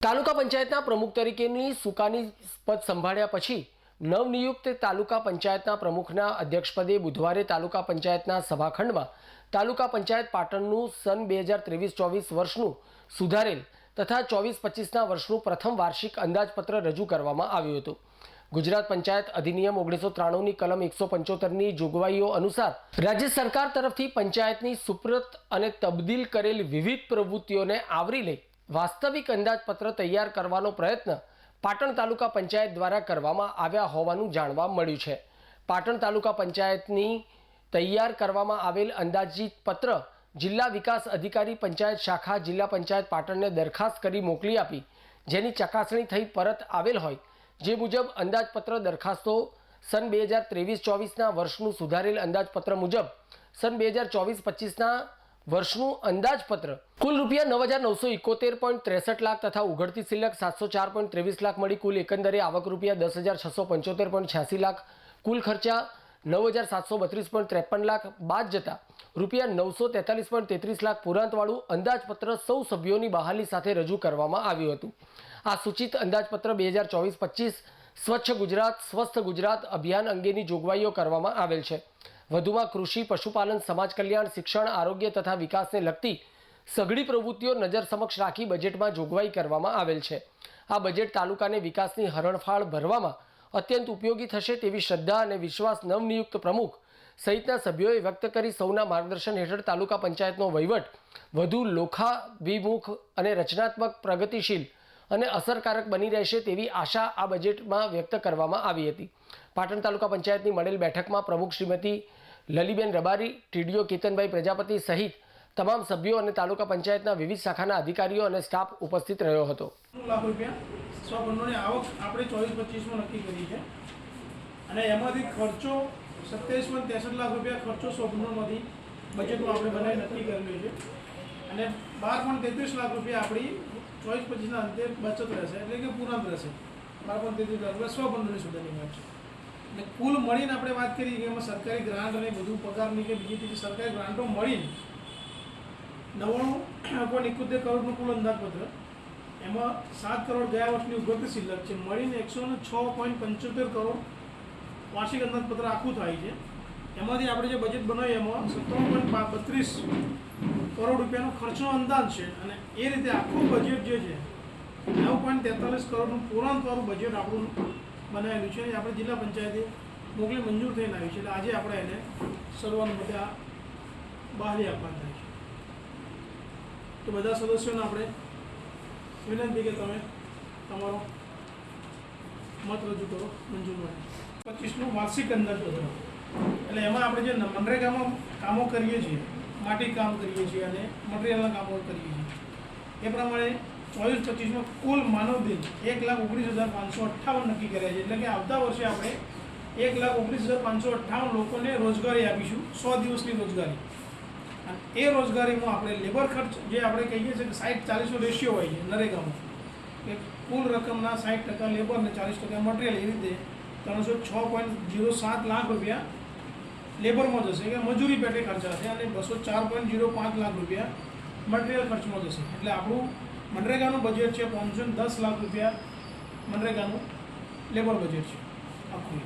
તાલુકા પંચાયતના પ્રમુખ તરીકેની સુકાની પદ સંભાળ્યા પછી નવનિયુક્ત તાલુકા પંચાયતના પ્રમુખના અધ્યક્ષપદે બુધવારે તાલુકા પંચાયતના સભાખંડમાં તાલુકા પંચાયત પાટણનું સન બે હજાર ત્રેવીસ ચોવીસ વર્ષનું સુધારેલ તથા ચોવીસ પચીસના વર્ષનું પ્રથમ વાર્ષિક અંદાજપત્ર રજૂ કરવામાં આવ્યું હતું. ગુજરાત પંચાયત અધિનિયમ ઓગણીસો ત્રાણુંની કલમ એકસો પંચોતેરની જોગવાઈઓ અનુસાર રાજ્ય સરકાર તરફથી પંચાયતની સુપ્રત અને તબદીલ કરેલ વિવિધ પ્રવૃત્તિઓને આવરી લઈ વાસ્તવિક અંદાજપત્ર તૈયાર કરવાનો પ્રયત્ન પાટણ તાલુકા પંચાયત દ્વારા કરવામાં આવ્યા હોવાનું જાણવા મળ્યું છે. પાટણ તાલુકા પંચાયતની તૈયાર કરવામાં આવેલ અંદાજિત પત્ર જિલ્લા વિકાસ અધિકારી પંચાયત શાખા જિલ્લા પંચાયત પાટણને દરખાસ્ત કરી મોકલી આપી. જેની ચકાસણી થઈ પરત આવેલ હોય જે મુજબ અંદાજપત્ર દરખાસ્તો સન બે હજાર ત્રેવીસ ચોવીસના વર્ષનું સુધારેલ અંદાજપત્ર મુજબ સન બે હજાર ચોવીસ પચીસના વર્ષનું અંદાજપત્ર. કુલ રૂપિયા નવ હજાર નવસો ઇકોતેર પોઈન્ટ ત્રેસઠ લાખ તથા ઉઘડતી સિલક સાતસો ચાર પોઈન્ટ ત્રેવીસ લાખ મળી કુલ એકંદરે આવક રૂપિયા દસ હજાર છસો પંચોતેર પોઈન્ટ છ્યાસી લાખ. કુલ ખર્ચા નવ હજાર સાતસો બત્રીસ પોઈન્ટ ત્રેપન લાખ બાદ જતા રૂપિયા નવસો તેતાલીસ પોઈન્ટ તેત્રીસ લાખ પુરાંતવાળું અંદાજપત્ર સૌ સભ્યોની બહાલી સાથે રજૂ કરવામાં આવ્યું હતું. આ સૂચિત અંદાજપત્ર બે હજાર ચોવીસ પચીસ સ્વચ્છ ગુજરાત, સ્વસ્થ ગુજરાત અભિયાન અંગેની જોગવાઈઓ કરવામાં આવેલ છે. વધુમાં કૃષિ, પશુપાલન, સમાજ કલ્યાણ, શિક્ષણ, આરોગ્ય તથા વિકાસને લગતી સઘળી પ્રવૃત્તિઓ નજર સમક્ષ રાખી બજેટમાં જોગવાઈ કરવામાં આવેલ છે. આ બજેટ તાલુકાને વિકાસની હરણફાળ ભરવામાં અત્યંત ઉપયોગી થશે તેવી શ્રદ્ધા અને વિશ્વાસ નવનિયુક્ત પ્રમુખ સહિતના સભ્યોએ વ્યક્ત કરી સૌના માર્ગદર્શન હેઠળ તાલુકા પંચાયતનો વહીવટ વધુ લોખાભિમુખ અને રચનાત્મક પ્રગતિશીલ અને અસરકારક બની રહેશે તેવી આશા આ બજેટમાં વ્યક્ત કરવામાં આવી હતી. પાટણ તાલુકા પંચાયતની મળેલ બેઠકમાં પ્રમુખ શ્રીમતી લલીબેન રબારી, ટીડીઓ કેતનભાઈ પ્રજાપતિ સહિત તમામ સભ્યો અને તાલુકા પંચાયતના વિવિધ શાખાના અધિકારીઓ અને સ્ટાફ ઉપસ્થિત રહ્યો હતો. લાખ રૂપિયા. આવક આપણે ચોવીસ પચીસમાં નક્કી કરી છે. અને એમાંથી ખર્ચો સત્યાવીસ પોઈન્ટ ત્રેસઠ લાખ રૂપિયા ખર્ચો સ્વપ્નોમાંથી બજેટમાં આપણે બનાવી નક્કી કરેલું છે. અને બાર પોઈન્ટ તેત્રીસ લાખ રૂપિયા આપણી ચોવીસ, પચીસના અંતે બચત રહેશે, એટલે કે પૂરાંત રહેશે. બાર તેત્રીસ રૂપિયા સો પંદરની સુધીની છે. એટલે કુલ મળીને આપણે વાત કરીએ કે એમાં સરકારી ગ્રાન્ટ અને બધું પગારની કે બીજી ત્રીજી સરકારી ગ્રાન્ટો મળીને નવ્વાણું પોઈન્ટ એકોતેર કરોડનું કુલ અંદાજપત્ર, એમાં સાત કરોડ ગયા વર્ષની ઉભરતી શિલ્લક છે. મળીને એકસો ને છ પોઈન્ટ પંચોતેર કરોડ વાર્ષિક અંદાજપત્ર આખું થાય છે. એમાંથી આપણે જે બજેટ બનાવ્યું એમાં સત્તાવન પોઈન્ટ બત્રીસ કરોડ રૂપિયાનો ખર્ચનો અંદાજ છે અને એ રીતે આખું બજેટ જે છે, નવ પોઈન્ટ તેતાલીસ કરોડનું પૂર્ણાંતવાળું બજેટ આપણું બનાવેલું છે. અને આપણે જિલ્લા પંચાયતે મોકલી મંજૂર થઈને આવી છે. એટલે આજે આપણે એને શરૂઆત માટે આ બહારી આપવાનું થાય છે. તો બધા સદસ્યોને આપણે વિનંતી કે તમે તમારો મત રજૂ કરો, મંજૂર માટે પચીસનું વાર્ષિક અંદાજ અંદાજપત્ર એટલે એમાં આપણે જે મનરેગામાં કામો કરીએ છીએ, માટી કામ કરીએ છીએ અને મટીરિયલના કામો કરીએ છીએ, એ પ્રમાણે ચોવીસ પચીસમાં કુલ માનવ દિન એક લાખ ઓગણીસ હજાર પાંચસો અઠ્ઠાવન નક્કી કર્યા છે. એટલે કે આવતા વર્ષે આપણે એક લાખ ઓગણીસ હજાર પાંચસો અઠ્ઠાવન લોકોને રોજગારી આપીશું, સો દિવસની રોજગારી. અને એ રોજગારીમાં આપણે લેબર ખર્ચ, જે આપણે કહીએ છીએ કે સાઠ ચાલીસનો રેશિયો હોય છે નરેગામાં કે કુલ રકમના સાઠ ટકા લેબર ને ચાલીસ ટકા મટીરિયલ, એ રીતે ત્રણસો છ પોઈન્ટ જીરો સાત લાખ રૂપિયા લેબરમાં જશે. કે મજૂરી પેટે ખર્ચા છે અને બસો ચાર પોઈન્ટ જીરો પાંચ લાખ રૂપિયા મટીરિયલ ખર્ચમાં જશે. એટલે આપણું મનરેગાનું બજેટ છે પાંચસો દસ લાખ રૂપિયા મનરેગાનું લેબર બજેટ છે. આખું.